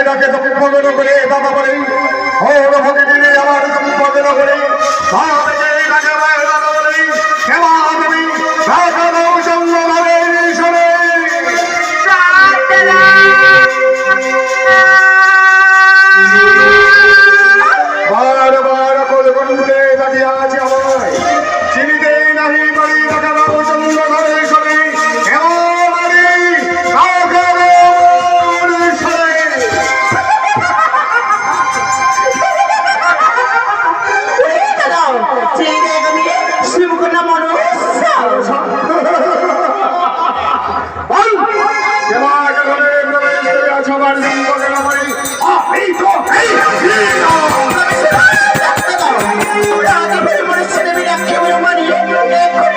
এনাকে সম্পাদনা করে বাবা বলেন আমার সম্পাদনা করে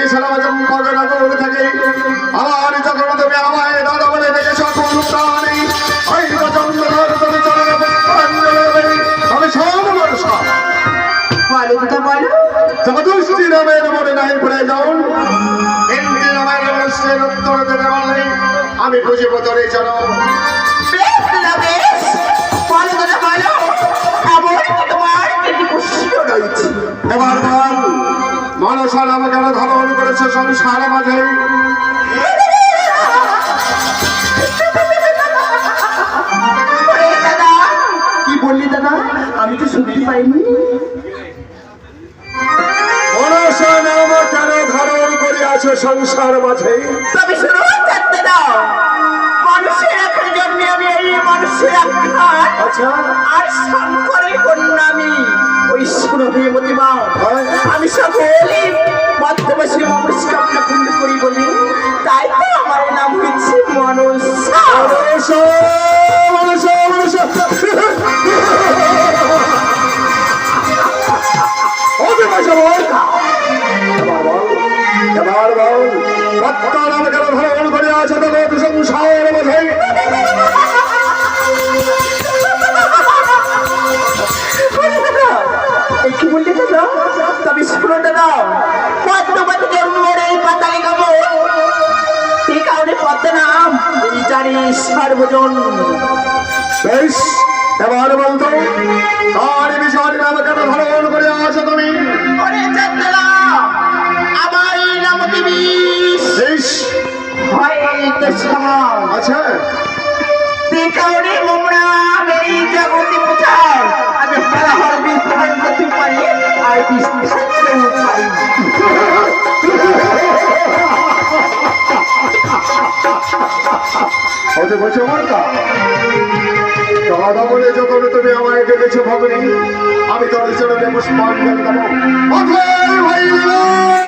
দাঁড়িয়ে দিয়েছিলাম চম্পকের নগর থেকে। আমার তুমি আমায় দাদা বলে দেখে সকল প্রাণী ওই তো চন্দ্রধর তুমি চলে যাবে তবে সব বর্ষা বলো কথা বলো। জগদুষ্টি নামের মনে নাই পড়ে যাও হিন্দি নামের প্রশ্নের উত্তর দেবে বলে। আমি বুঝিব তোরে জানো বেশ দাদা বেশ। বলো কথা বলো। এমন তোমার পেটে প্রশ্ন রয়েছে। এবার ধারণ করেছে? সংসার মাঝে। কি বললি দাদা? আমি তো শুনতে পাইনি। ধারণ করিয়াছে সংসার মাঝে? তবে শুনো চাচ্ছে দাও মানুষের এখন জন্মে আমি এই মানুষের আখ্যান আচ্ছা। আর শঙ্করের কন্যা আমি। ওই মতিমা। আমি সকলে সার্বজন। বেশ এবার বলতো সাথে বসে মার্কা বলে যখন তুমি আমায় ডেকেছো ভগ্নি আমি তোর চরণে পুষ্পাঞ্জলি দেবো।